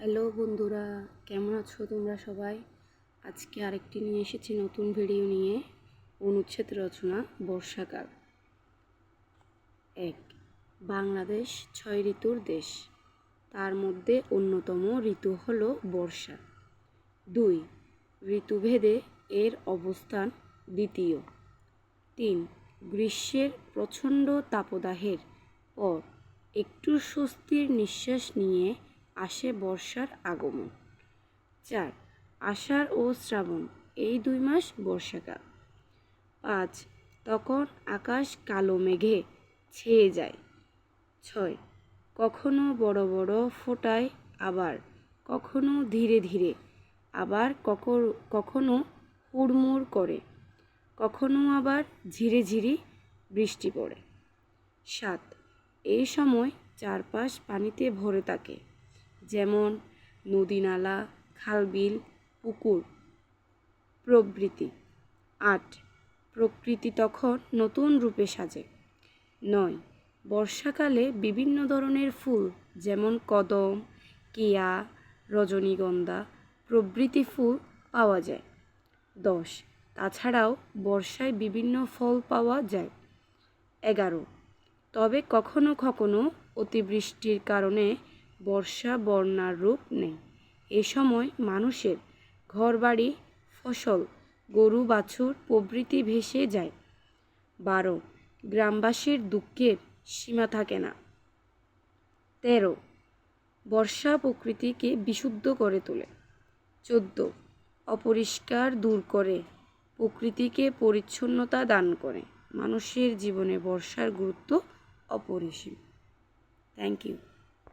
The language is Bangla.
হ্যালো বন্ধুরা, কেমন আছো তোমরা সবাই? আজকে আরেকটি নিয়ে এসেছি নতুন ভিডিও নিয়ে। অনুচ্ছেদ রচনা, বর্ষাকাল। এক, বাংলাদেশ ছয় ঋতুর দেশ। তার মধ্যে অন্যতম ঋতু হলো বর্ষা। দুই, ঋতুভেদে এর অবস্থান দ্বিতীয়। তিন, গ্রীষ্মের প্রচণ্ড তাপদাহের পর একটু স্বস্তির নিঃশ্বাস নিয়ে আসে বর্ষার আগমন। চার, আষাঢ় ও শ্রাবণ, এই দুই মাস বর্ষাকাল। পাঁচ, তখন আকাশ কালো মেঘে ছেয়ে যায়। ছয়, কখনো বড় বড় ফোটায় আবার, কখনো ধীরে ধীরে, আবার কখনো হুড়মুড় করে, কখনো আবার ঝিরে ঝিরি বৃষ্টি পড়ে। সাত এই সময় চারপাশ পানিতে ভরে থাকে। যেমন নদী নালা খালবিল, পুকুর। প্রভৃতি। আট, প্রকৃতি তখন নতুন রূপে সাজে। নয়, বর্ষাকালে বিভিন্ন ধরনের ফুল যেমন কদম, কেয়া, রজনীগন্ধা প্রভৃতি ফুল পাওয়া যায়। দশ, তাছাড়াও বর্ষায় বিভিন্ন ফল পাওয়া যায়। এগারো, তবে কখনো কখনো অতিবৃষ্টির কারণে বর্ষা বন্যার রূপ নেয় এ সময় মানুষের ঘরবাড়ি, ফসল, গরু, বাছুর প্রভৃতি ভেসে যায়। বারো, গ্রামবাসীর দুঃখের সীমা থাকে না। তেরো, বর্ষা প্রকৃতিকে বিশুদ্ধ করে তোলে। চোদ্দ, অপরিষ্কার দূর করে প্রকৃতিকে পরিচ্ছন্নতা দান করে। মানুষের জীবনে বর্ষার গুরুত্ব অপরিসীম। Thank you